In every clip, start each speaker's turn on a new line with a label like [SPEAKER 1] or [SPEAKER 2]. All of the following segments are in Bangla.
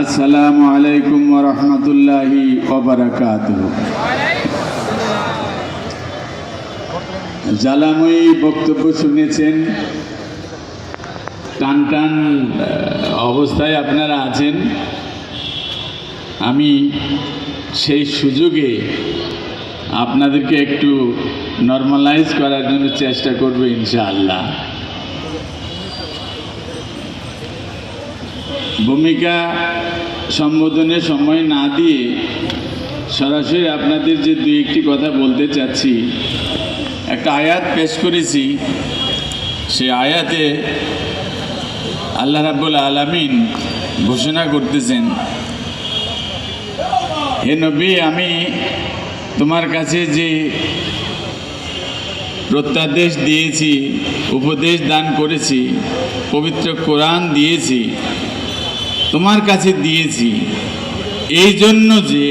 [SPEAKER 1] আসসালামু আলাইকুম রহমতুল্লাহি জ্বালাময়ী বক্তব্য শুনেছেন। টান টান অবস্থায় আপনারা আছেন। আমি সেই সুযোগে আপনাদেরকে একটু নর্মালাইজ করার জন্য চেষ্টা করব ইনশাআল্লাহ। ভূমিকা সম্বোধনে সময় না দিয়ে সরাসরি আপনাদের যে দুই একটি কথা বলতে চাচ্ছি। একটা আয়াত পেশ করেছি। সে আয়াতে আল্লাহ রাব্বুল আলামিন ঘোষণা করতেছেন, হে নবী, আমি তোমার কাছে যে প্রত্যাদেশ দিয়েছি, উপদেশ দান করেছি, পবিত্র কোরআন দিয়েছি তোমার কাছে দিয়েছি। এই জন্য যে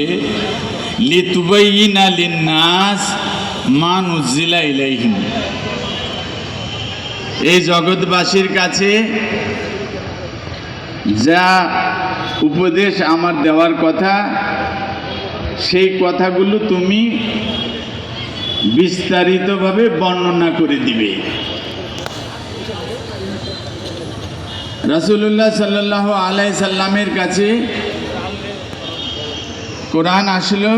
[SPEAKER 1] লিতুবাইনা লিন্নাস মান উজ্জিলা ইলাইহিম। এই জগৎবাসীর কাছে যা উপদেশ আমার দেওয়ার কথা, সেই কথাগুলো তুমি বিস্তারিতভাবে বর্ণনা করে দিবে। রাসুল্লাহ সাল্লাহ আলাই সাল্লামের কাছে কোরআন আসলো,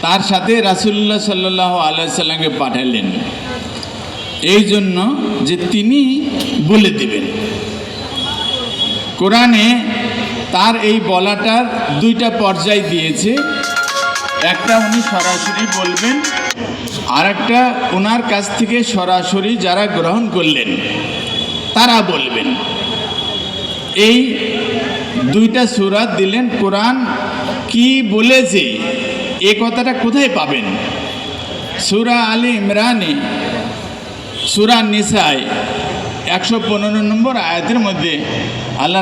[SPEAKER 1] তার সাথে রাসুল্লাহ সাল্লাহ আলাই সাল্লামকে পাঠালেন। এই জন্য যে তিনি বলে দেবেন। কোরআনে তার এই বলাটার দুইটা পর্যায় দিয়েছে। একটা উনি সরাসরি বলবেন আর একটা ওনার কাছ থেকে সরাসরি যারা গ্রহণ করলেন। তারা বলবেন। এই দুইটা সুরাত দিলেন কোরআন কি বলেছে এ কথাটা কোথায় পাবেন? সুরা আলী ইমরানি, সুরা নিসায়, একশো পনেরো নম্বর আয়াতের মধ্যে আল্লাহ